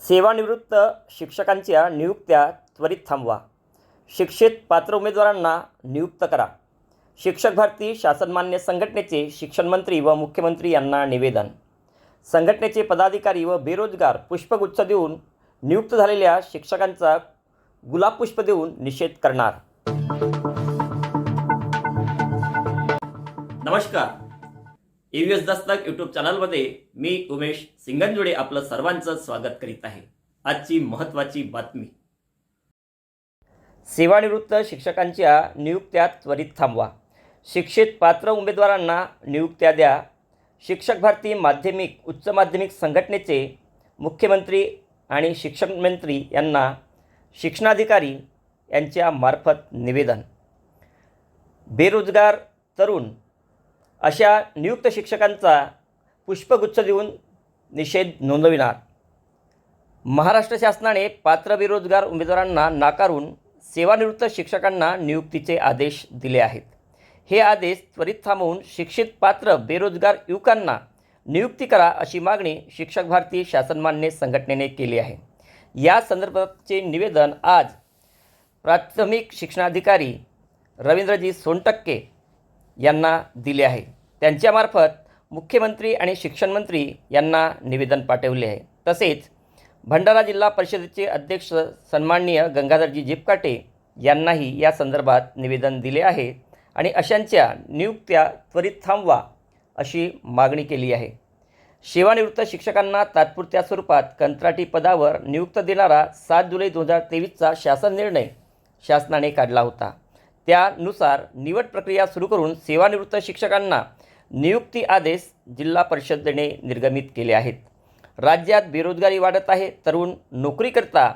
सेवानिवृत्त शिक्षकांच्या नियुक्त्या त्वरित थांबवा. शिक्षित पात्र उमेदवारांना नियुक्त करा. शिक्षक भारती शासनमान्य संघटनेचे शिक्षणमंत्री व मुख्यमंत्री यांना निवेदन. संघटनेचे पदाधिकारी व बेरोजगार पुष्पगुच्छ देऊन नियुक्त झालेल्या शिक्षकांचा गुलाब पुष्प देऊन निषेध करणार. नमस्कार. एव्हीएस दस्तक यूट्यूब चॅनलमध्ये मी उमेश सिंगनजुडे आपलं सर्वांचं स्वागत करीत आहे. आजची महत्त्वाची बातमी. सेवानिवृत्त शिक्षकांच्या नियुक्त्या त्वरित थांबवा. शिक्षित पात्र उमेदवारांना नियुक्त्या द्या. शिक्षक भारती माध्यमिक उच्च माध्यमिक संघटनेचे मुख्यमंत्री आणि शिक्षण मंत्री यांना शिक्षणाधिकारी यांच्या मार्फत निवेदन. बेरोजगार तरुण अशा नियुक्त शिक्षकांचा पुष्पगुच्छ देऊन निषेध नोंदविणार. महाराष्ट्र शासनाने पात्र बेरोजगार उमेदवारांना नाकारून सेवानिवृत्त शिक्षकांना नियुक्तीचे आदेश दिले आहेत. हे आदेश त्वरित थांबवून शिक्षित पात्र बेरोजगार युवकांना नियुक्ती करा अशी मागणी शिक्षक भारती शासनमान्य संघटनेने केली आहे. या संदर्भाचे निवेदन आज प्राथमिक शिक्षणाधिकारी रवींद्रजी सोनटक्के यांना दिले आहे. त्यांच्यामार्फत मुख्यमंत्री आणि शिक्षणमंत्री यांना निवेदन पाठवले आहे. तसेच भंडारा जिल्हा परिषदेचे अध्यक्ष सन्माननीय गंगाधरजी जिपकाटे यांनाही या संदर्भात निवेदन दिले आहे आणि अशांच्या नियुक्त्या त्वरित थांबवा अशी मागणी केली आहे. सेवानिवृत्त शिक्षकांना तात्पुरत्या स्वरूपात कंत्राटी पदावर नियुक्त देणारा सात जुलै दोन हजार तेवीसचा शासन निर्णय शासनाने काढला होता. त्यानुसार निवड प्रक्रिया सुरू करून सेवानिवृत्त शिक्षकांना नियुक्ती आदेश जिल्हा परिषदेने निर्गमित केले आहेत. राज्यात बेरोजगारी वाढत आहे तरुण नोकरीकरता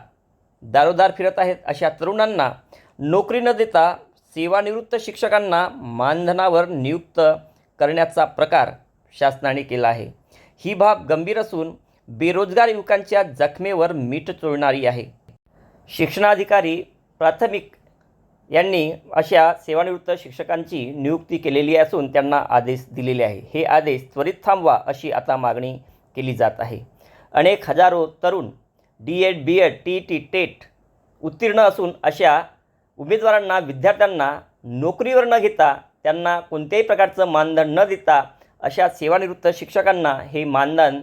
दारोदार फिरत आहेत अशा तरुणांना नोकरी न देता सेवानिवृत्त शिक्षकांना मानधनावर नियुक्त करण्याचा प्रकार शासनाने केला आहे. ही बाब गंभीर असून बेरोजगार युवकांच्या जखमेवर मीठ चोळणारी आहे. शिक्षणाधिकारी प्राथमिक यांनी अशा सेवानिवृत्त शिक्षकांची नियुक्ती केलेली असून त्यांना आदेश दिलेले आहे. हे आदेश त्वरित थांबवा अशी आता मागणी केली जात आहे. अनेक हजारो तरुण D Ed B Ed T T TET उत्तीर्ण असून अशा उमेदवारांना विद्यार्थ्यांना नोकरीवर न घेता त्यांना कोणत्याही प्रकारचं मानधन न देता अशा सेवानिवृत्त शिक्षकांना हे मानधन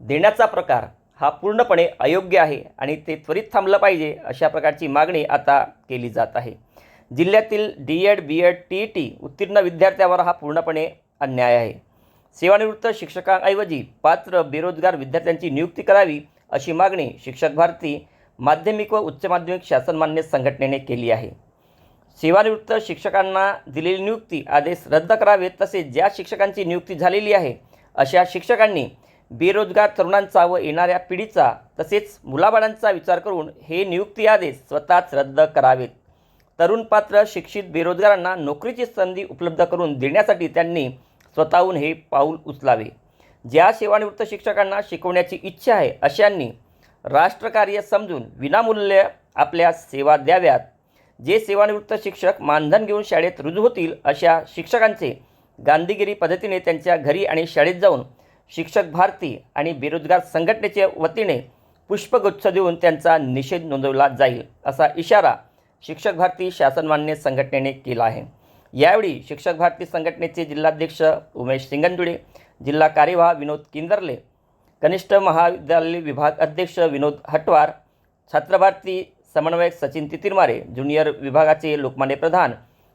देण्याचा प्रकार हा पूर्णपणे अयोग्य आहे आणि ते त्वरित थांबलं पाहिजे अशा प्रकारची मागणी आता केली जात आहे. जिल्ह्यातील D Ed B Ed T E T उत्तीर्ण विद्यार्थ्यावर हा पूर्णपणे अन्याय आहे. सेवानिवृत्त शिक्षकांऐवजी पात्र बेरोजगार विद्यार्थ्यांची नियुक्ती करावी अशी मागणी शिक्षक भारती माध्यमिक व उच्च माध्यमिक शासनमान्य संघटनेने केली आहे. सेवानिवृत्त शिक्षकांना दिलेली नियुक्ती आदेश रद्द करावेत तसेच ज्या शिक्षकांची नियुक्ती झालेली आहे अशा शिक्षकांनी बेरोजगार तरुणांचा व येणाऱ्या पिढीचा तसेच मुलाबाळांचा विचार करून हे नियुक्ती आदेश स्वतःच रद्द करावेत. तरुण पात्र शिक्षित बेरोजगारांना नोकरीची संधी उपलब्ध करून देण्यासाठी त्यांनी स्वतःहून हे पाऊल उचलावे. ज्या सेवानिवृत्त शिक्षकांना शिकवण्याची इच्छा आहे अशांनी राष्ट्रकार्य समजून विनामूल्य आपल्या सेवा द्याव्यात. जे सेवानिवृत्त शिक्षक मानधन घेऊन शाळेत रुजू होतील अशा शिक्षकांचे गांधीगिरी पद्धतीने त्यांच्या घरी आणि शाळेत जाऊन शिक्षक भारती आणि बेरोजगार संघटनेच्या वतीने पुष्पगुच्छ देऊन त्यांचा निषेध नोंदवला जाईल असा इशारा शिक्षक भारती शासनमान्य संघटनेने केला आहे. यावेळी शिक्षक भारती संघटनेचे जिल्हाध्यक्ष उमेश सिंगनजुडे जिल्हा कार्यवाह विनोद किंदरले कनिष्ठ महाविद्यालय विभाग अध्यक्ष विनोद हटवार छात्रभारती समन्वयक सचिन तितिरमारे ज्युनियर विभागाचे लोकमान्य प्रधान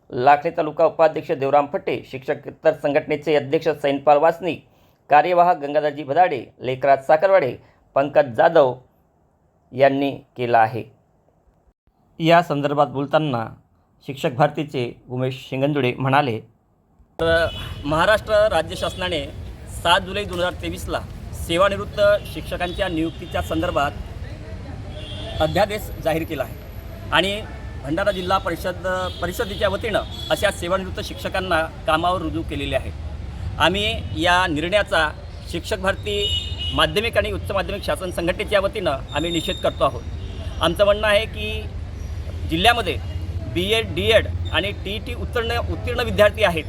लाखणी तालुका उपाध्यक्ष देवराम फटे शिक्षकेतर संघटनेचे अध्यक्ष सैनपाल वासनिक कार्यवाह गंगाधरजी भदाडे लेखराज साखरवाडे पंकज जाधव यांनी केला आहे. या संदर्भात बोलताना शिक्षक भारतीचे उमेश शिंगंजुडे म्हणाले तर महाराष्ट्र राज्य शासनाने सात जुलै दोन हजार तेवीसला सेवानिवृत्त शिक्षकांच्या नियुक्तीच्या संदर्भात अध्यादेश जाहीर केला आहे. आणि भंडारा जिल्हा परिषद परिषदेच्या वतीनं अशा सेवानिवृत्त शिक्षकांना कामावर रुजू केलेले आहे. आम्ही या निर्णयाचा शिक्षक भारती माध्यमिक आणि उच्च माध्यमिक शासन संघटनेच्या वतीनं आम्ही निषेध करतो आहोत. आमचं म्हणणं आहे की जिल्ह्यामध्ये बी एड डी एड आणि टी ई टी उत्तीर्ण उत्तीर्ण विद्यार्थी आहेत.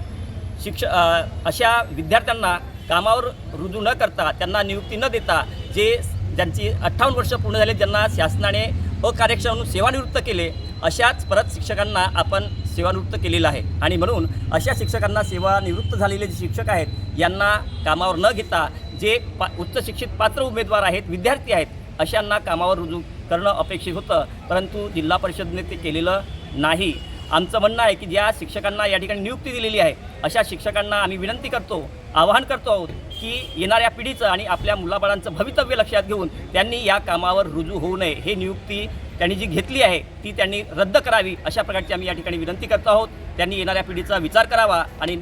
शिक्ष अशा विद्यार्थ्यांना कामावर रुजू न करता त्यांना नियुक्ती न देता जे ज्यांची अठ्ठावन्न वर्ष पूर्ण झाले ज्यांना शासनाने अकार्यक्षम म्हणून सेवानिवृत्त केले अशाच परत शिक्षकांना आपण सेवानिवृत्त केलेलं आहे. आणि म्हणून अशा शिक्षकांना सेवानिवृत्त झालेले जे शिक्षक आहेत यांना कामावर न घेता जे पा उच्च शिक्षित पात्र उमेदवार आहेत विद्यार्थी आहेत अशांना कामावर रुजू करणं अपेक्षित होतं. परंतु जिल्हा परिषदने ते केलेलं नाही. आमचं म्हणणं आहे की ज्या शिक्षकांना या ठिकाणी नियुक्ती दिलेली आहे अशा शिक्षकांना आम्ही विनंती करतो आवाहन करतो आहोत की येणाऱ्या पिढीचं आणि आपल्या मुलाबाळांचं भवितव्य लक्षात घेऊन त्यांनी या कामावर रुजू होऊ नये. हे नियुक्ती त्यांनी जी घेतली आहे ती त्यांनी रद्द करावी अशा प्रकारची आम्ही या ठिकाणी विनंती करतो आहोत. त्यांनी येणाऱ्या पिढीचा विचार करावा आणि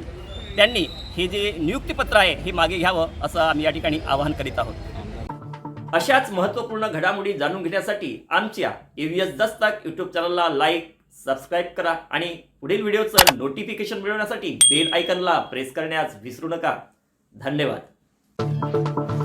त्यांनी हे जे नियुक्तीपत्र आहे हे मागे घ्यावं असं आम्ही या ठिकाणी आवाहन करीत आहोत. अशाच महत्त्वपूर्ण घडामोडी जाणून घेण्यासाठी आमच्या एव्हीएस दस्तक यूट्यूब चॅनलला लाईक सबस्क्राईब करा आणि पुढील व्हिडिओचं नोटिफिकेशन मिळवण्यासाठी बेल आयकनला प्रेस करण्यास विसरू नका. धन्यवाद.